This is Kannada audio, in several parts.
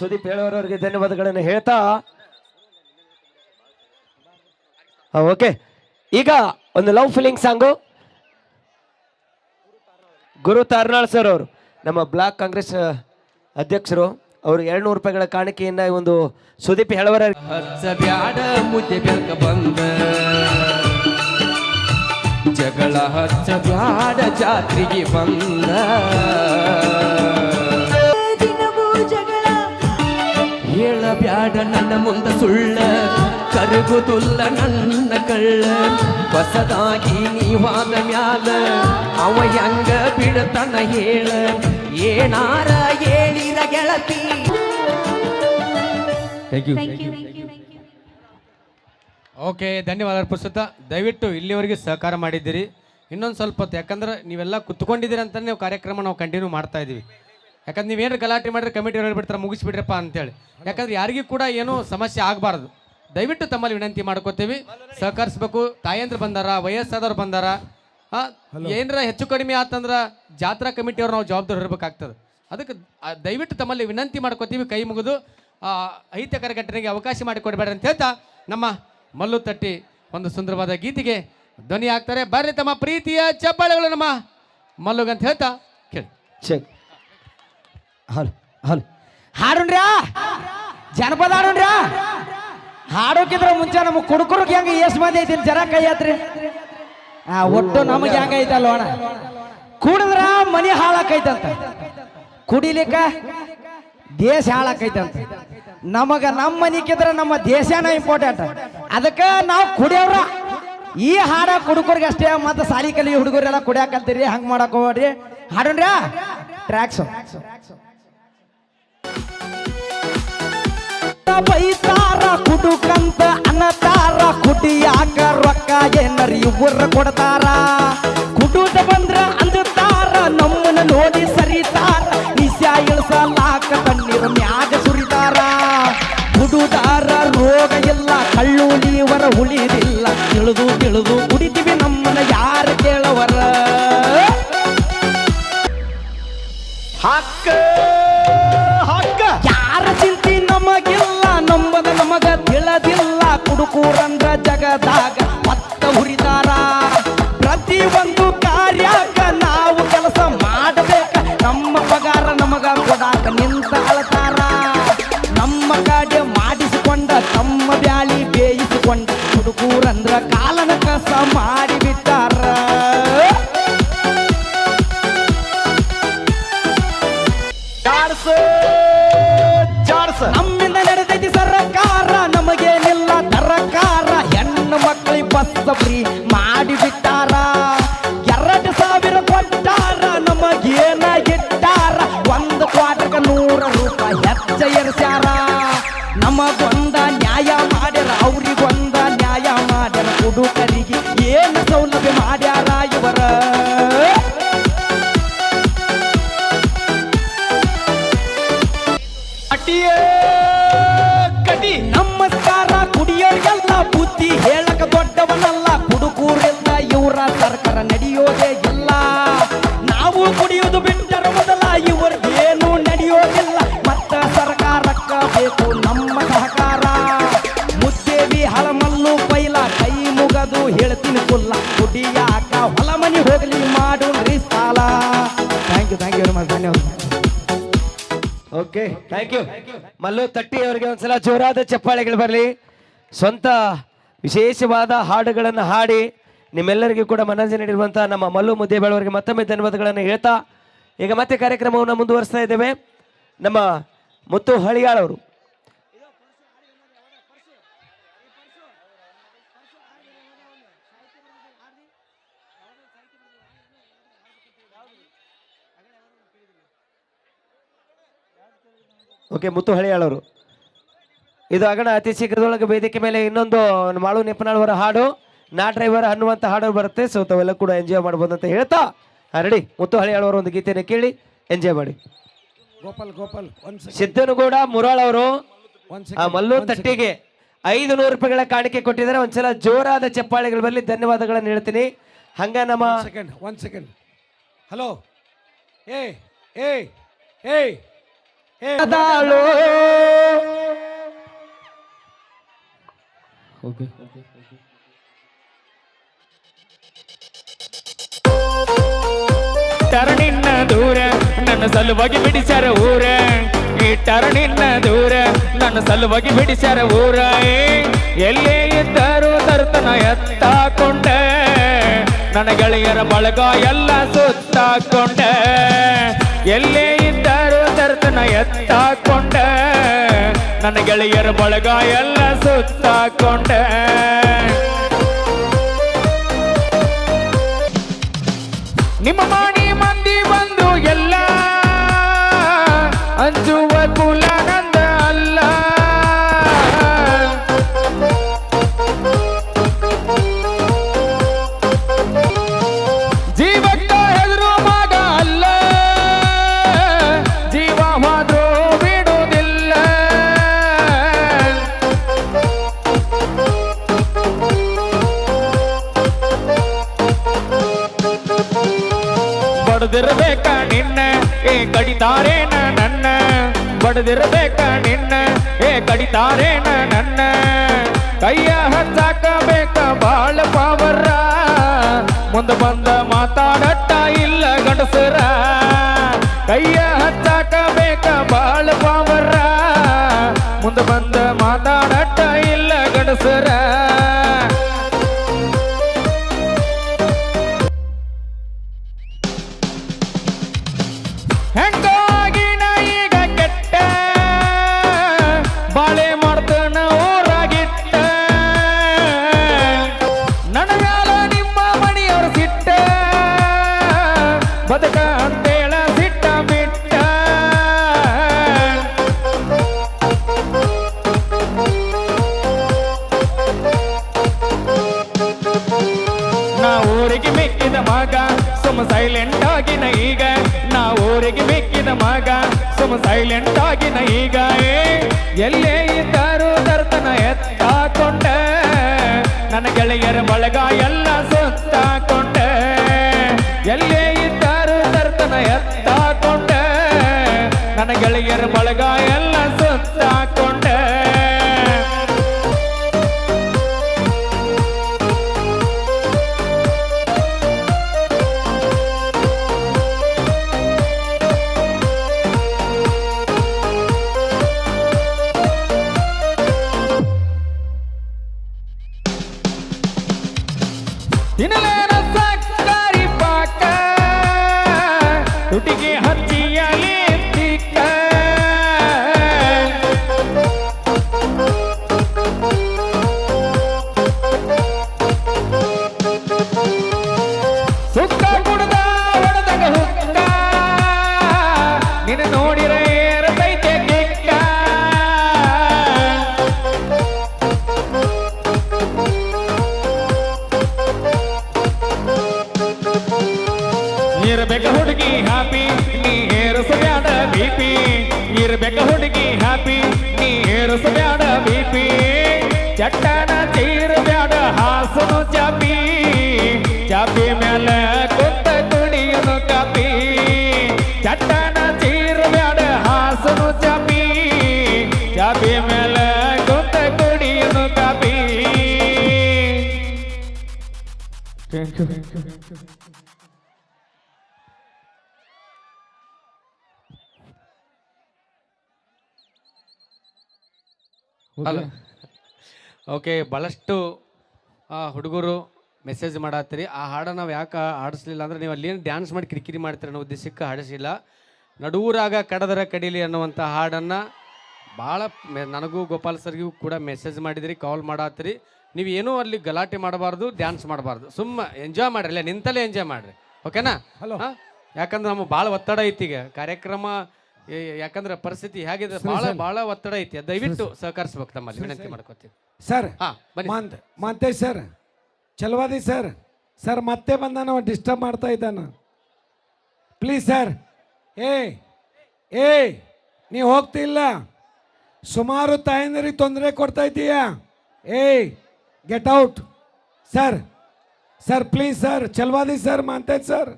ಸುದೀಪ್ ಹೇಳೋರವರಿಗೆ ಧನ್ಯವಾದಗಳನ್ನು ಹೇಳ್ತಾ. ಓಕೆ. ಈಗ ಒಂದು love feeling song. Guru Tarnal sir ಅವರು, ನಮ್ಮ ಬ್ಲಾಕ್ ಕಾಂಗ್ರೆಸ್ ಅಧ್ಯಕ್ಷರು, ಅವರು ಎರಡು ನೂರು ರೂಪಾಯಿಗಳ ಕಾಣಿಕೆಯಿಂದ ಒಂದು ಸುದೀಪ್ ಹೇಳವರ ಜಗಳ ಹಚ್ಚ ಬ್ಯಾಡ, ಜಾತ್ರೆಗೆ ಬಂದ. ಹೇಳ ಬ್ಯಾಡ ನನ್ನ ಮುಂದ ಸುಳ್ಳ. ಕರಗುದುಲ್ಲ ನನ್ನ ಕಳ್ಳ. ಹೊಸದಾಗಿ ನೀವಾದ ಮ್ಯಾಲ. ಅವ ಹೆಂಗ ಬಿಡತನ ಹೇಳ. ಏನಾರ ಏನಿರ ಗೆಳತಿ. Thank you thank you thank you okay ಧನ್ಯವಾದ ಅರ್ಪಿಸುತ್ತಾ. ದಯವಿಟ್ಟು ಇಲ್ಲಿವರೆಗೆ ಸಹಕಾರ ಮಾಡಿದ್ದೀರಿ. ಇನ್ನೊಂದು ಸ್ವಲ್ಪ ಹೊತ್ತು ಯಾಕಂದ್ರೆ ನೀವೆಲ್ಲ ಕುತ್ಕೊಂಡಿದ್ದೀರಿ ಅಂತ ನೀವು ಕಾರ್ಯಕ್ರಮ ನಾವು ಕಂಟಿನ್ಯೂ ಮಾಡ್ತಾ ಇದ್ದೀವಿ. ಯಾಕಂದ್ರೆ ನೀವೇನು ಗಲಾಟೆ ಮಾಡಿದ್ರೆ ಕಮಿಟಿ ಹೇಳ್ಬಿಡ್ತಾರೆ ಮುಗಿಸ್ಬಿಡ್ರಪ್ಪ ಅಂತೇಳಿ. ಯಾಕಂದ್ರೆ ಯಾರಿಗೂ ಕೂಡ ಏನು ಸಮಸ್ಯೆ ಆಗಬಾರ್ದು. ದಯವಿಟ್ಟು ತಮ್ಮಲ್ಲಿ ವಿನಂತಿ ಮಾಡ್ಕೋತೀವಿ. ಸಹಕರಿಸ್ಬೇಕು. ತಾಯಂದ್ರು ಬಂದಾರ ವಯಸ್ಸಾದವ್ರು ಬಂದಾರ. ಏನರ ಹೆಚ್ಚು ಕಡಿಮೆ ಆತಂದ್ರೆ ಜಾತ್ರಾ ಕಮಿಟಿಯವ್ರು ನಾವು ಜವಾಬ್ದಾರಿ ಇರಬೇಕಾಗ್ತದೆ. ಅದಕ್ಕೆ ದಯವಿಟ್ಟು ತಮ್ಮಲ್ಲಿ ವಿನಂತಿ ಮಾಡ್ಕೋತೀವಿ ಕೈ ಮುಗಿದು ಆ, ಅಹಿತಕರ ಘಟನೆಗೆ ಅವಕಾಶ ಮಾಡಿಕೊಡ್ಬೇಡ ಅಂತ ಹೇಳ್ತಾ ನಮ್ಮ ಮಲ್ಲು ತಟ್ಟಿ ಒಂದು ಸುಂದರವಾದ ಗೀತೆಗೆ ಧ್ವನಿ ಆಗ್ತಾರೆ ಬರ್ರಿ ತಮ್ಮ ಪ್ರೀತಿಯ ಚಪ್ಪಾಳೆಗಳು ನಮ್ಮ ಮಲ್ಲುಗಂತ ಹೇಳ್ತಾ ಕೇಳಿ. Check hello hello. ಹಾಡುಣ್ರ್ಯಾ ಜನಪದ ಹಾಡುಣ್ರ್ಯಾ ಹಾಡೋಕಿದ್ರೆ ಮುಂಚೆ ನಮಗೆ ಕುಡುಕರಿಗೆ ಹೆಂಗೆ ಎಸ್ ಮಂದಿ ಐತಿ ಜರ ಕೈ ಹತ್ರಿ ಆ, ಒಟ್ಟು ನಮಗೆ ಹೆಂಗ ಐತಲ್ಲ ಅಣ್ಣ? ಕುಡಿದ್ರ ಮನಿ ಹಾಳಾಕೈತಂತ? ಕುಡಿಲಿಕ್ಕ ದೇಶ ಹಾಳಾಕೈತಂತ? ನಮಗ ನಮ್ಮ ಮನಿಕಿದ್ರ ನಮ್ಮ ದೇಶನ ಇಂಪಾರ್ಟೆಂಟ್ ಅದಕ್ಕೆ ನಾವು ಕುಡಿಯೋರ ಈ ಹಾಡ ಕುಡುಕರಿಗೆ ಅಷ್ಟೇ, ಮತ್ತೆ ಸಾಲಿ ಕಲಿ ಹುಡುಗರೆಲ್ಲ ಕುಡಿಯಾಕಂತೀರಿ ಹಂಗೆ ಮಾಡಕ್ ಹೋಗ್ರಿ ಹಾಡುಣ್ರ್ಯಾ ಟ್ರ್ಯಾಕ್ಸ್ ಬೈತಾರ ಕುಡುಕಂತ ಅನ್ನತಾರ ಕುಡಿಯಾಕ ರೊಕ್ಕ ಏನರಿ ಇವ್ರ ಕೊಡ್ತಾರ. ಕುಡುದ ಬಂದ್ರ ಅಂದುತ್ತಾರ ನಮ್ಮನ್ನ ನೋಡಿ ಸರಿತಾರ. ನಿಶ್ಯ ಇಳಿಸಲಾಕ ತಣ್ಣೀರ ಮ್ಯಾಗ ಸುರಿತಾರ. ಕುಡುದಾರ ರೋಗ ಇಲ್ಲ, ಕಳ್ಳು ನೀವರ ಉಳಿದಿಲ್ಲ. ತಿಳಿದು ತಿಳಿದು ಕುಡಿತೀವಿ ನಮ್ಮನ ಯಾರು ಕೇಳವರ? ಹಕ್ಕ ಕುಡುಕೂರಂದ್ರ ಜಗದಾಗ the breeze. Thank you. Mallu Tatti ಅವರಿಗೆ ಒಂದ್ಸಲ ಜೋರಾದ ಚಪ್ಪಾಳೆಗಳು ಬರಲಿ. ಸ್ವಂತ ವಿಶೇಷವಾದ ಹಾಡುಗಳನ್ನು ಹಾಡಿ ನಿಮ್ಮೆಲ್ಲರಿಗೂ ಕೂಡ ಮನರಂಜನೆ ನೀಡಿರುವಂಥ ನಮ್ಮ ಮಲ್ಲು ಮುದ್ದೇಬೇಳವರಿಗೆ ಮತ್ತೊಮ್ಮೆ ಧನ್ಯವಾದಗಳನ್ನು ಹೇಳ್ತಾ, ಈಗ ಮತ್ತೆ ಕಾರ್ಯಕ್ರಮವನ್ನು ಮುಂದುವರಿಸ್ತಾ ಇದ್ದೇವೆ. ನಮ್ಮ ಮುತ್ತು ಹಳಿಯಾಳ್ ಓಕೆ ಮುತ್ತು ಹಳಿಯಾಳವರು ಇದು ಅಗಣ ಅತಿ ಶೀಘ್ರದೊಳಗೆ ವೇದಿಕೆ ಮೇಲೆ ಇನ್ನೊಂದು ಮಾಳು ನೆಪನಾಳ್ವರ ಹಾಡು ನಾ ಡ್ರೈವರ್ ಅನ್ನುವಂಥ ಹಾಡು ಬರುತ್ತೆ. ಸೊ ತಾವೆಲ್ಲ ಕೂಡ ಎಂಜಾಯ್ ಮಾಡ್ಬೋದು ಅಂತ ಹೇಳ್ತಾ ರೆಡಿ ಮುತ್ತು ಹಳಿಯಾಳವರ ಒಂದು ಗೀತೆಯನ್ನು ಕೇಳಿ ಎಂಜಾಯ್ ಮಾಡಿ. ಗೋಪಾಲ್ ಗೋಪಾಲ್ ಒಂದ್ ಸಿದ್ದನಗೌಡ ಮುರಾಳ್ ಅವರು ಆ ಮಲ್ಲು ತಟ್ಟಿಗೆ ಐದು ನೂರು ರೂಪಾಯಿಗಳ ಕಾಣಿಕೆ ಕೊಟ್ಟಿದ್ದಾರೆ. ಒಂದ್ಸಲ ಜೋರಾದ ಚಪ್ಪಾಳೆಗಳು ಬರಲಿ. ಧನ್ಯವಾದಗಳನ್ನು ಹೇಳ್ತೀನಿ. ಹಂಗ ನಮ್ಮ ಸೆಕೆಂಡ್ ಒಂದ್ ಸೆಕೆಂಡ್ ಹಲೋ ಏ ಏ ಏ ಅದಾಳೋ ಟರಣಿನ್ನ ದೂರ ನನ್ನ ಸಲುವಾಗಿ ಬಿಡಿಸ್ಯಾರ ಊರ. ಈ ಟರಣಿನ್ನ ದೂರ ನನ್ನ ಸಲುವಾಗಿ ಬಿಡಿಸ್ಯಾರ ಊರ. ಎಲ್ಲಿ ಎಲ್ಲೇ ಇದ್ದರೂ ತರ್ತನ ಎತ್ತಾಕೊಂಡೆ. ನನ್ನ ಗೆಳೆಯರ ಬಳಗ ಎಲ್ಲ ಸುತ್ತಾಕೊಂಡೆ. ಎಲ್ಲೇ ತರ್ತನ ಎತ್ತಾಕೊಂಡ. ನನ್ನ ಗೆಳೆಯರ ಬಳಗ ಎಲ್ಲ ಸುತ್ತಾಕೊಂಡ. ನಿಮ್ಮ ಮಾಡಿ ಬಡದಿರ್ಬೇಕ ನಿನ್ನ ಏ ಕಡಿತಾರೇನ ನನ್ನ ಕೈಯ ಹಚ್ಚಾಕ ಬೇಕ ಬಾಳ ಪಾವರ ಮುಂದೆ ಬಂದ ಮಾತಾಡಟ್ಟ ಇಲ್ಲ ಗಂಡಸರ ಕೈಯ ಹಚ್ಚಾಕ ತರ್ತನ ಎತ್ತಾಕೊಂಡ ನನ್ನ ಗೆಳೆಯರ ಬಳಗ ಎಲ್ಲ ಸುತ್ತಾಕೊಂಡ ತಿನ್ನಲೇನ ನಿನ್ನ ನೋಡಿರ ಅಲ್ಲ. ಓಕೆ. ಭಾಳಷ್ಟು ಹುಡುಗರು ಮೆಸೇಜ್ ಮಾಡತ್ತೀರಿ. ಆ ಹಾಡನ್ನು ನಾವು ಯಾಕೆ ಹಾಡಿಸ್ಲಿಲ್ಲ ಅಂದ್ರೆ ನೀವು ಅಲ್ಲೇನು ಡ್ಯಾನ್ಸ್ ಮಾಡಿ ಕಿರಿಕಿರಿ ಮಾಡ್ತೀರಿ ಅನ್ನೋ ಉದ್ದೇಶಕ್ಕೆ ಹಾಡಿಸಿಲ್ಲ. ನಡುವರಾಗ ಕಡದರ ಕಡೀಲಿ ಅನ್ನುವಂಥ ಹಾಡನ್ನು ಭಾಳ ನನಗೂ ಗೋಪಾಲ್ ಸರ್ಗೂ ಕೂಡ ಮೆಸೇಜ್ ಮಾಡಿದಿರಿ ಕಾಲ್ ಮಾಡತ್ತೀರಿ. ನೀವು ಏನೂ ಅಲ್ಲಿ ಗಲಾಟೆ ಮಾಡಬಾರ್ದು ಡ್ಯಾನ್ಸ್ ಮಾಡಬಾರ್ದು. ಸುಮ್ಮ ಎಂಜಾಯ್ ಮಾಡ್ರಿ ಇಲ್ಲ ನಿಂತಲ್ಲೇ ಎಂಜಾಯ್ ಮಾಡ್ರಿ. ಓಕೆನಾ ಹಲೋ ಯಾಕಂದ್ರೆ ನಮಗೆ ಭಾಳ ಒತ್ತಡ ಐತಿ ಈಗ. ಕಾರ್ಯಕ್ರಮ ಏ- ಯಾಕಂದ್ರೆ ಪರಿಸ್ಥಿತಿ ಹೇಗಿದೆ ಭಾಳ ಭಾಳ ಒತ್ತಡ ಐತಿ. ದಯವಿಟ್ಟು ಸಹಕರಿಸ್ಬೇಕು ತಮ್ಮಲ್ಲಿ. ವಿನಂತಿ ಮಾಡ್ಕೋತೀವಿ. ಸರ್ ಹಾಂ ಬನ್ನಿ. ಮಾಂತ್ Mantesh sir Chalavadi sir sir ಮತ್ತೆ ಬಂದಾನ ಡಿಸ್ಟರ್ಬ್ ಮಾಡ್ತಾ ಇದ್ದಾನ. ಪ್ಲೀಸ್ ಸರ್ ಏ ಏ ನೀವು ಹೋಗ್ತಿಲ್ಲ. ಸುಮಾರು ತಾಯಂದಿರಿಗೆ ತೊಂದರೆ ಕೊಡ್ತಾ ಇದ್ದೀಯಾ ಏಯ್ get out sir sir please sir Chalavadi sir Mantesh sir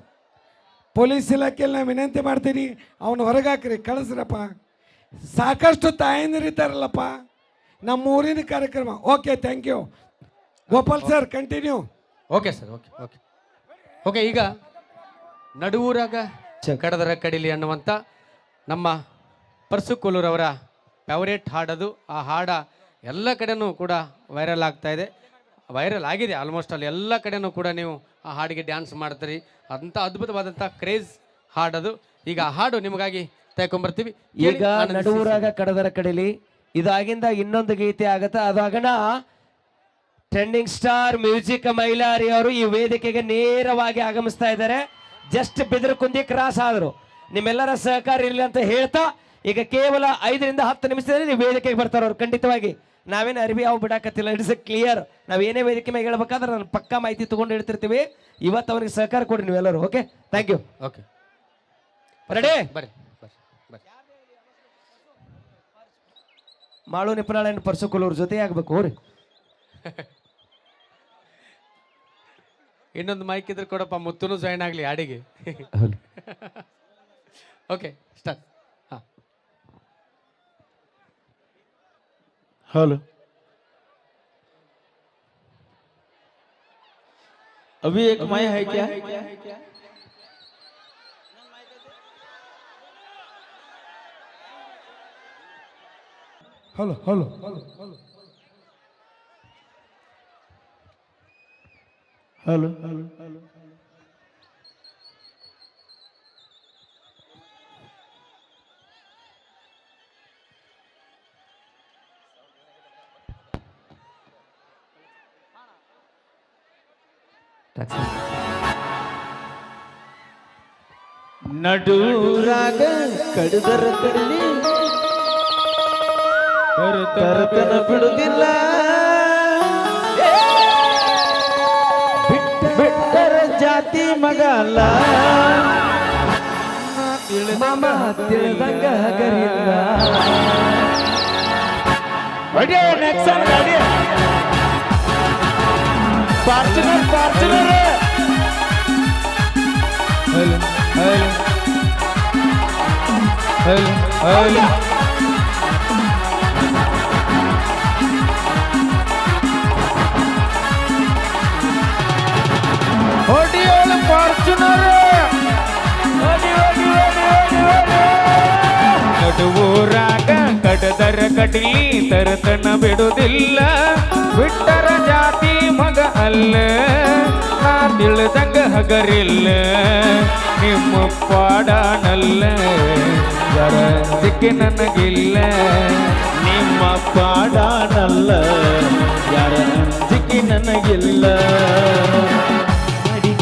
police ಇಲಾಖೆಯಲ್ಲಿ ನಾನು ವಿನಂತಿ ಮಾಡ್ತೀನಿ. ಅವನು ಹೊರಗೆ ಹಾಕ್ರಿ. ಕಳಿಸ್ರಪ್ಪ. ಸಾಕಷ್ಟು ತಾಯಂದಿರಿತಾರಲ್ಲಪ್ಪ ನಮ್ಮ ಊರಿನ ಕಾರ್ಯಕ್ರಮ. Okay thank you Gopal sir continue okay sir okay okay okay ಈಗ ನಡುವೂರಾಗ ಕಡದರ ಕಡಿಲಿ ಅನ್ನುವಂಥ ನಮ್ಮ ಪರ್ಸು ಕೊಲ್ಲೂರವರ ಫೇವರೇಟ್ ಹಾಡದು. ಆ ಹಾಡ ಎಲ್ಲ ಕಡೆನೂ ಕೂಡ ವೈರಲ್ ಆಗ್ತಾ ಇದೆ. ವೈರಲ್ ಆಗಿದೆ ಆಲ್ಮೋಸ್ಟ್ ಅಲ್ಲಿ. ಎಲ್ಲ ಕಡೆನೂ ಕೂಡ ನೀವು ಆ ಹಾಡಿಗೆ ಡ್ಯಾನ್ಸ್ ಮಾಡ್ತೀರಿ. ಅಂಥ ಅದ್ಭುತವಾದಂಥ ಕ್ರೇಜ್ ಹಾಡದು ಈಗ ಆ ಹಾಡು ನಿಮಗಾಗಿ ತೆಗೊಂಬರ್ತೀವಿ. ಈಗ ನಡುವರಾಗ ನಡುವೂರಾಗ ಕಡದರ ಕಡಲಿ. ಇದಾಗಿಂದ ಇನ್ನೊಂದು ಗೀತೆ ಆಗುತ್ತೆ. ಅದಾಗಣ ಟ್ರೆಂಡಿಂಗ್ ಸ್ಟಾರ್ ಮ್ಯೂಸಿಕ್ ಮೈಲಾರಿ ಅವರು ಈ ವೇದಿಕೆಗೆ ನೇರವಾಗಿ ಆಗಮಿಸ್ತಾ ಇದ್ದಾರೆ. ಜಸ್ಟ್ ಬಿದಿರು ಕುಂದಿ ಕ್ರಾಸ್ ಆದ್ರು. ನಿಮ್ಮೆಲ್ಲರ ಸಹಕಾರ ಇರಲಿ ಅಂತ ಹೇಳ್ತಾ ಈಗ ಕೇವಲ ಐದರಿಂದ ಹತ್ತು ನಿಮಿಷದಲ್ಲಿ ನೀವು ವೇದಿಕೆಗೆ ಬರ್ತಾರೆ ಅವ್ರು ಖಂಡಿತವಾಗಿ. ನಾವೇನು ಅರಿವಿ ಯಾವ ಬಿಡಾಕತ್ತಿಲ್ಲ. ಇಟ್ಸ್ ಕ್ಲಿಯರ್ ನಾವು ಏನೇ ವೇದಿಕೆ ಮೇಲೆ ಹೇಳ್ಬೇಕಾದ್ರೆ ನಾನು ಪಕ್ಕಾ ಮಾಹಿತಿ ತೊಗೊಂಡು ಹೇಳ್ತಿರ್ತೀವಿ. ಇವತ್ತು ಅವ್ರಿಗೆ ಸಹಕಾರ ಕೊಡಿ ನೀವೆಲ್ಲರೂ okay thank you okay ready ಬರ್ರಿ ಮಾಳು ನಿಪುಣಾಳನ್ ಪರ್ಸುಕೊಲ್ಲೂರ್ ಜೊತೆ ಆಗ್ಬೇಕು ಹೋರಿ. ಇನ್ನೊಂದು ಮೈಕ್ ಇದ್ರೆ ಕೊಡಪ್ಪ ಮುತ್ತುನು ಜಾಯ್ನ್ ಆಗಲಿ ಆಡಿಗೆ. Okay start hello. अभी एक माई है क्या? Hello hello. Hello hello hello. ನಡೂರಾಗ ಕಡಿದರ ಕಡಲಿ ತರತನ ಬಿಡುದಿಲ್ಲ. ಬಿಟ್ಟರ ಜಾತಿ ಮಗ ಅಲ್ಲ. ಮಾಮ ತಿಳಿದಂಗ ಹಗರಿಲ್ಲ. Fortuner Fortuner hello hello hello hello ಹೊಡಿಯೋಳು Fortuner ನಡುವೂರಾಗ ಕಡದರ ಕಡಿಲಿ ತರತನ ಬಿಡುದಿಲ್ಲ. ಬಿಟ್ಟರ ಜಾತಿ ಮಗ ಅಲ್ಲ. ತಿಳಿದಂಗ ಹಗರಿಲ್ಲ. ನಿಮ್ಮ ಪಾಡನಲ್ಲ, ಜರ ಸಿಕ್ಕಿ ನನಗಿಲ್ಲ. ನಿಮ್ಮ ಪಾಡನಲ್ಲ ಯಾರ ಅಂಜಿಕೆ ನನಗಿಲ್ಲ.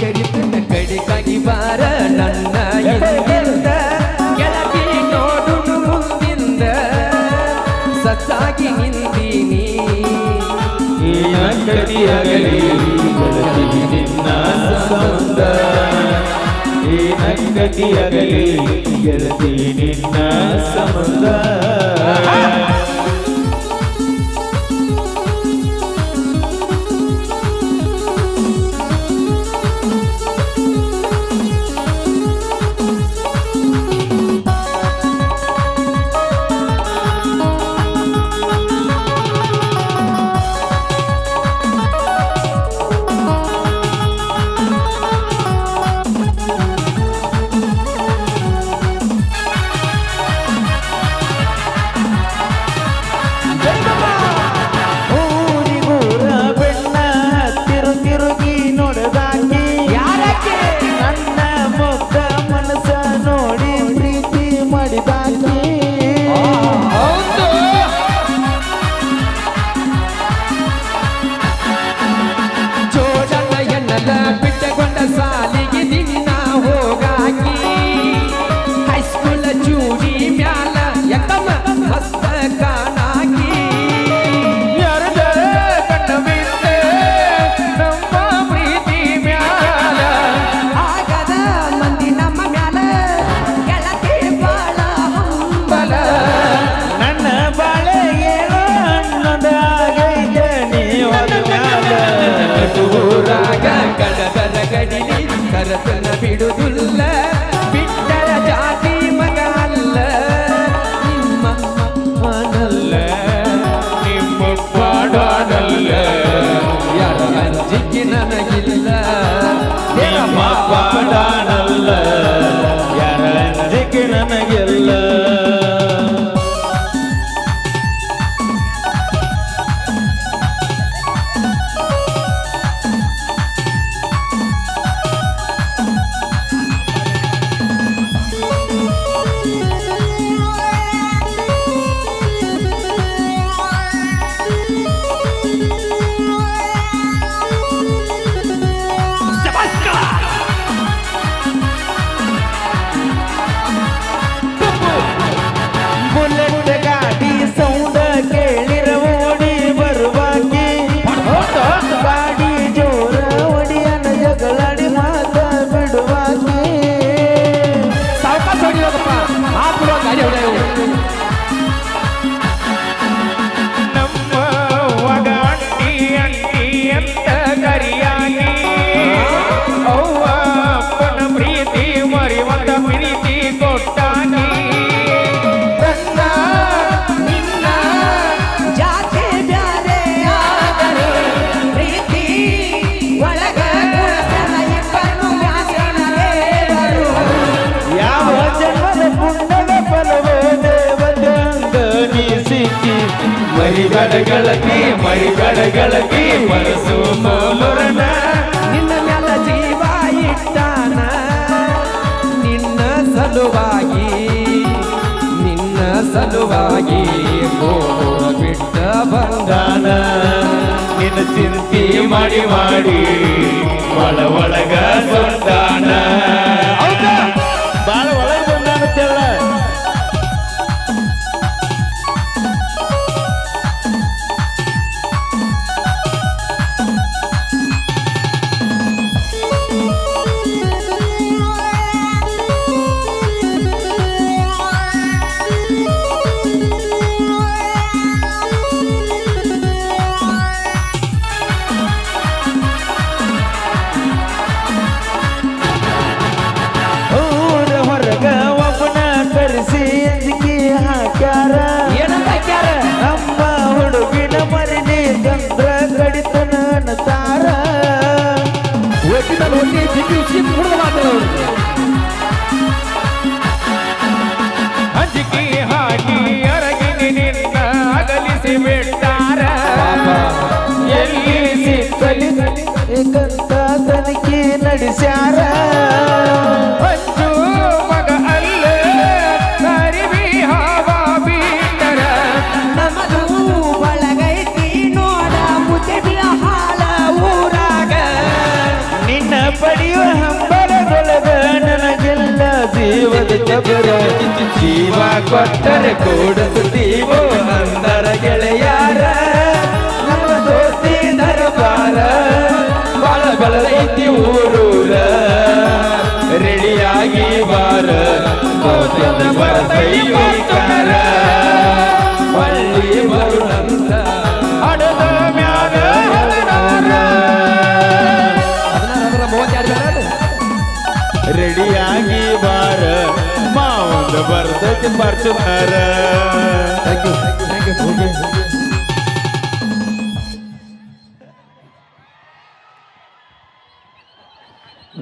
ಕಡಿ ತನ್ನ ಕಡಿಕಾಗಿ ಬಾರ ನನ್ನ ಹಿಂದಿಂದ ಕೆಳಗೆ ನೋಡು ಮುಂದಿಂದ. ಸತ್ತಾಗಿ ನಿಂತೀನಿ ಏನಗಲಿಯಾಗಲಿ ಗೆಳತಿ ನಿನ್ನ ಸಂಬಂಧ. ಏನಗಲಿಯಾಗಲಿ ಗೆಳತಿ ನಿನ್ನ ಸಂಬಂಧ. ಮರಿಗಡಗಳಗಿ ಮನಸ್ಸು ಮಾಮರನ, ನಿನ್ನ ಮ್ಯಾಲ ಜೀವ ಇಟ್ಟಾನ. ನಿನ್ನ ಸಲುವಾಗಿ ನಿನ್ನ ಸಲುವಾಗಿ ಬಿಟ್ಟ ಬಂದಾನ ನಿನ್ನ ಚಿಂತೆ ಮಾಡಿ ಮಾಡಿ, ಒಳ ಒಳಗ ಸೊಂದಾನ ಏಕಂತ ತನಿಖೆ ನಡೆಸ್ಯಾರ. ಅಂಜು ಮಗ ಅಲ್ಲ ಅರಿವಿ ಹಾವ ಬೀಟರ ನಮ್ಮದು ಬಳಗೈತಿ ನೋಡ ಮುದ್ದೆ ಬಿಳ ಹಾಳ ಊರಾಗ. ನಿನ್ನ ಪಡೆಯುವ ಹಂಬಲದೊಳಗ ನನಗೆಲ್ಲ ಜೀವದ ಜಬರ ಜೀವ ಕೊಟ್ಟರೆ ಕೂಡಿಸುತ್ತೀವೋ ಅಂದರ ರೆಡಿಯಾಗಿ ಬಾರ. ದೋಸ್ತಿಂದ ಬರ್ತೈತಿ ಕಾರ ಒಳ್ಳಿ ಬರುಣಂತ ಹಡದ ಮ್ಯಾಲ ಹದಿನಾರ ಹದಿನಾರ ಮೂವತ್ತೆರಡು ಬೇಡ ರೆಡಿಯಾಗಿ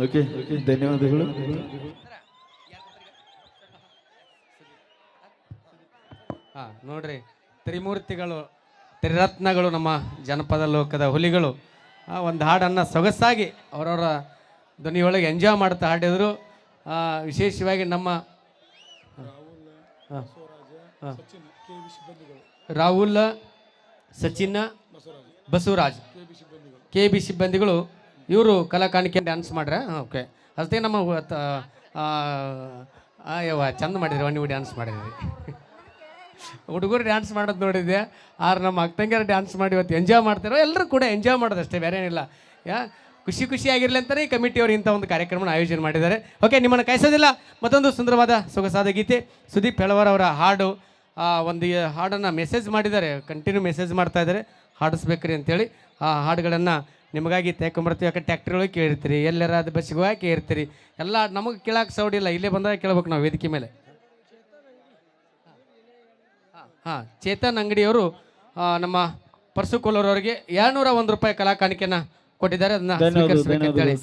ಓಕೆ, ಧನ್ಯವಾದಗಳು. ಹಾ, ನೋಡ್ರಿ, ತ್ರಿಮೂರ್ತಿಗಳು, ತ್ರಿರತ್ನಗಳು ನಮ್ಮ ಜನಪದ ಲೋಕದ ಹುಲಿಗಳು. ಒಂದು ಹಾಡನ್ನು ಸೊಗಸಾಗಿ ಅವರವರ ಧ್ವನಿಯೊಳಗೆ ಎಂಜಾಯ್ ಮಾಡ್ತಾ ಹಾಡಿದರು. ವಿಶೇಷವಾಗಿ ನಮ್ಮ. ರಾಹುಲ್, ಸಚಿನ್, ಬಸವರಾಜ್. ಕೆ ಬಿ ಸಿಬ್ಬಂದಿಗಳು ಇವರು ಕಲಾ ಕಾಣಿಕೆ ಡ್ಯಾನ್ಸ್ ಮಾಡ್ರ ಓಕೆ ಅಷ್ಟೇ ನಮ್ಮ ಅಯ್ಯವ ಚಂದ ಮಾಡಿದ್ರಿ ನೀವು ಡ್ಯಾನ್ಸ್ ಮಾಡಿದ್ರಿ. ಹುಡುಗರು ಡ್ಯಾನ್ಸ್ ಮಾಡೋದು ನೋಡಿದ್ದೆ ಆದ್ರೆ ನಮ್ಮ ಅಕ್ಕಂಗಿಯರು ಡ್ಯಾನ್ಸ್ ಮಾಡಿ ಇವತ್ತು ಎಂಜಾಯ್ ಮಾಡ್ತಾರೋ ಎಲ್ಲರೂ ಕೂಡ ಎಂಜಾಯ್ ಮಾಡೋದು ಅಷ್ಟೇ ಬೇರೆ ಏನಿಲ್ಲ. ಯಾ ಖುಷಿ ಖುಷಿಯಾಗಿರಲಿ ಅಂತಲೇ ಈ ಕಮಿಟಿಯವರು ಇಂಥ ಒಂದು ಕಾರ್ಯಕ್ರಮನ ಆಯೋಜನೆ ಮಾಡಿದ್ದಾರೆ. ಓಕೆ ನಿಮ್ಮನ್ನು ಕಾಯಿಸೋದಿಲ್ಲ. ಮತ್ತೊಂದು ಸುಂದರವಾದ ಸೊಗಸಾದ ಗೀತೆ. ಸುದೀಪ್ ಹೆಳವರ್ ಅವರ ಹಾಡು ಆ, ಒಂದು ಹಾಡನ್ನು ಮೆಸೇಜ್ ಮಾಡಿದ್ದಾರೆ ಕಂಟಿನ್ಯೂ ಮೆಸೇಜ್ ಮಾಡ್ತಾ ಇದ್ದಾರೆ. ಹಾಡಿಸ್ಬೇಕ್ರಿ ಅಂತೇಳಿ. ಆ ಹಾಡುಗಳನ್ನು ನಿಮಗಾಗಿ ತೆಕೊಂಬರ್ತೀವಿ ಯಾಕೆ ಟ್ಯಾಕ್ಟ್ರಿ ಒಳಗೆ ಕೇಳಿರ್ತೀರಿ ಎಲ್ಲರ ಅದು ಬಸ್ಸಿಗೆ ಹೋಗಿ ಕೇಳಿರ್ತೀರಿ ಎಲ್ಲ ನಮಗೆ ಕೇಳಕ್ಕೆ ಸೌಡಿಲ್ಲ ಇಲ್ಲೇ ಬಂದಾಗ ಕೇಳ್ಬೇಕು ನಾವು ವೇದಿಕೆ ಮೇಲೆ. ಹಾಂ ಚೇತನ್ ಅಂಗಡಿಯವರು ನಮ್ಮ ಪರ್ಸು ಕೊಲ್ಲೂರವರಿಗೆ ಎರಡ್ನೂರ ಒಂದು ರೂಪಾಯಿ ಕಲಾ ಕಾಣಿಕೆನ ಕೊಟ್ಟಿದ್ದಾರೆ ಅದನ್ನ ಸ್ವೀಕರಿಸಬೇಕಂತೇಳಿ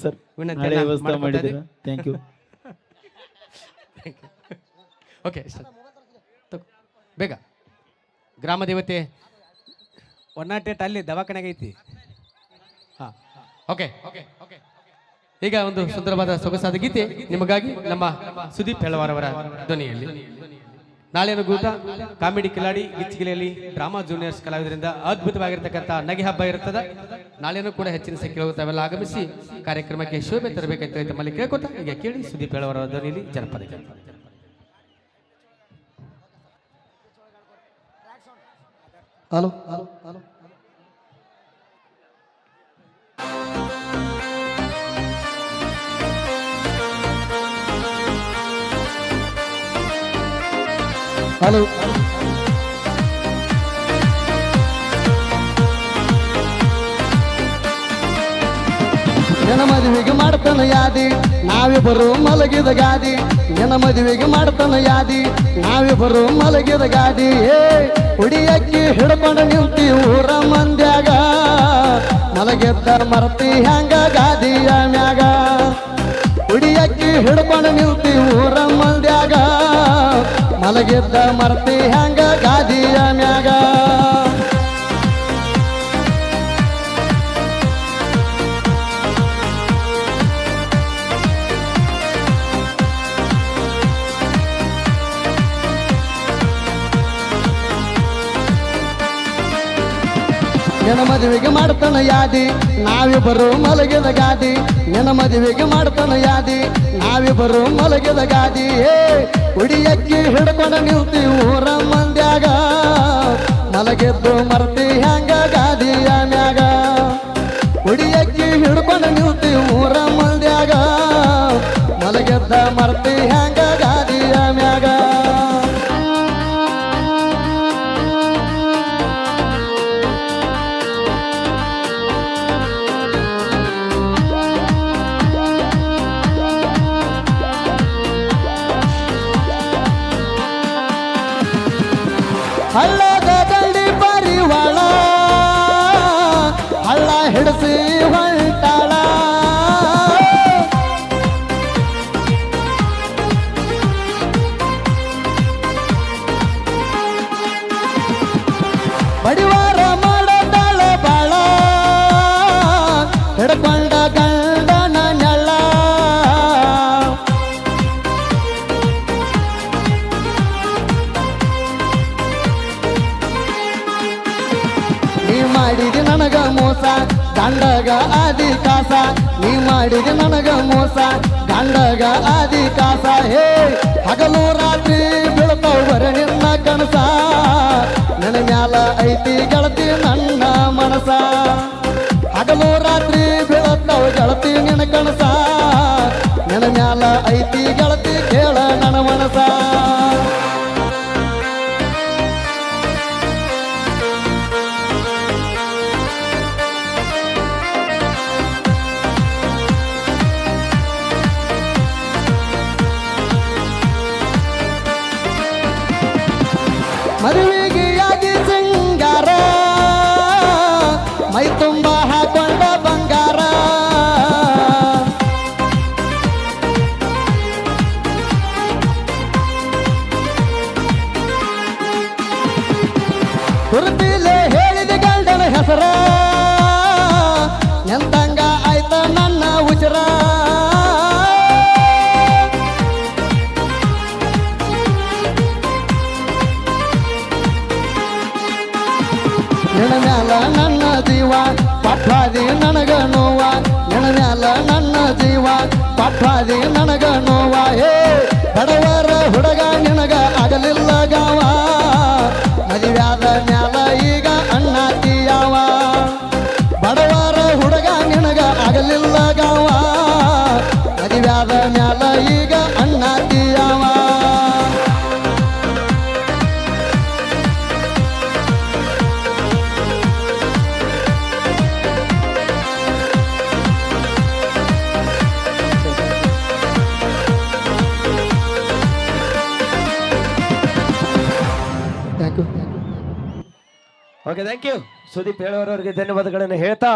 ಓಕೆ ಸರ್. ಬೇಗ. ಗ್ರಾಮ ದೇವತೆ ಒನ್ ನಾಟ್ ಏಟ್ ಅಲ್ಲಿ ದವಾಖಾನೆಗೆ ಐತಿ. ಹಾಂ ಓಕೆ. ಓಕೆ ಓಕೆ ಈಗ ಒಂದು ಸುಂದರವಾದ ಸೊಗಸಾದ ಗೀತೆ ನಿಮಗಾಗಿ ನಮ್ಮ ಸುದೀಪ್ ಹೆಳವಾರವರ ಧ್ವನಿಯಲ್ಲಿ. ನಾಳೆನ ಗೂಟ ಕಾಮಿಡಿ ಕಿಲಾಡಿ ಗಿಚ್ಚಿಗಿಲೆಯಲ್ಲಿ ಡ್ರಾಮಾ ಜೂನಿಯರ್ಸ್ ಕಲಾವಿದರಿಂದ ಅದ್ಭುತವಾಗಿರ್ತಕ್ಕಂಥ ನಗೆ ಹಬ್ಬ ಇರ್ತದೆ ನಾಳೆನೂ ಕೂಡ ಹೆಚ್ಚಿನ ಸಂಖ್ಯೆಯಲ್ಲಿ ತಾವೆಲ್ಲ ಆಗಮಿಸಿ ಕಾರ್ಯಕ್ರಮಕ್ಕೆ ಶೋಭೆ ತರಬೇಕಂತ ಹೇಳಿ ತಮ್ಮಲ್ಲಿ ಕೇಳ್ಕೊತಾ ಈಗ ಕೇಳಿ ಸುದೀಪ್ ಹೇಳವಾರ ಧ್ವನಿಯಲ್ಲಿ ಜನಪದ. Hello hello hello hello. ನಿನ್ನ ಮದುವೆಗೆ ಮಾಡ್ತಾನ ಯಾದಿ, ನಾವಿಬ್ಬರು ಮಲಗಿದ ಗಾದಿ. ನಿನ್ನ ಮದುವೆಗೆ ಮಾಡ್ತಾನ ಯಾದಿ, ನಾವಿಬ್ಬರು ಮಲಗಿದ ಗಾದಿ. ಏ, ಹುಡಿಯಕ್ಕಿ ಹಿಡ್ಕೊಂಡು ನಿಂತಿ ಊರ ಮಂದ್ಯಾಗ. ಮಲಗಿದ್ದ ಮರತಿ ಹ್ಯಾಂಗ ಗಾದಿಯ ಮ್ಯಾಗ. ಹುಡಿಯಕ್ಕಿ ಹಿಡ್ಕೊಂಡು ನಿಂತಿ ಊರ ಮಂದ್ಯಾಗ. ಮಲಗಿದ್ದ ಮರ್ತಿ ಹ್ಯಾಂಗ ಗಾದಿಯ ಮ್ಯಾಗ? ನಿನ್ನ ಮದುವೆಗೆ ಮಾಡ್ತಾನ ಯಾದಿ? ನಾವಿಬ್ಬರು ಮಲಗಿದ ಗಾದಿ. ನಿನ್ನ ಮದುವೆಗೆ ಮಾಡ್ತಾನ ಯಾದಿ? ನಾವಿಬ್ಬರು ಮಲಗಿದ ಗಾದಿ. ಏ, ಹುಡಿಯಕ್ಕಿ ಹಿಡ್ಕೊಂಡು ನಿಲ್ತಿ ಊರ ಮಂದ್ಯಾಗ. ಮಲಗಿದ್ದು ಮರ್ತಿ ಹ್ಯಾಂಗ ನನಗ ಮೋಸ, ಗಂಡಗ ಆದಿ ಕಾಸ. ಹೇ, ಹಗಲು ರಾತ್ರಿ ಬೀಳ್ತಾವ ನಿನ್ನ ಕನಸ. ನನ್ನ ಮ್ಯಾಲ ಐತಿ ಗೆಳತಿ ನನ್ನ ಮನಸ. ಹಗಲು ರಾತ್ರಿ ಬೀಳತ್ತಾವ ಗೆಳತಿ ನಿನ್ನ ಕನಸ. ನನ್ನ ಮ್ಯಾಲ ಐತಿ ಗೆಳತಿ ನಿನ್ನ ಮ್ಯಾಲ ನನ್ನ ಜೀವ ಪಟ್ವಾದಿ ನನಗ ನೋವ. ನಿನ್ನ ಮ್ಯಾಲ ನನ್ನ ಜೀವ ಪಟ್ವಾದಿ ನನಗ ನೋವ. ಹೇ, ಬಡವರ ಹುಡುಗ ನಿನಗ ಆಗಲಿಲ್ಲ ಗಾವ. ಮದುವ್ಯಾದ ಮ್ಯಾಲ ಈಗ ಅಣ್ಣಾತಿಯಾವ ಬಡವರ ಹುಡುಗ ನಿನಗ ಆಗಲಿಲ್ಲ ಗಾವ. ಓಕೆ ಥ್ಯಾಂಕ್ ಯು ಸುದೀಪ್ ಹೇಳೋರವರಿಗೆ ಧನ್ಯವಾದಗಳನ್ನು ಹೇಳ್ತಾ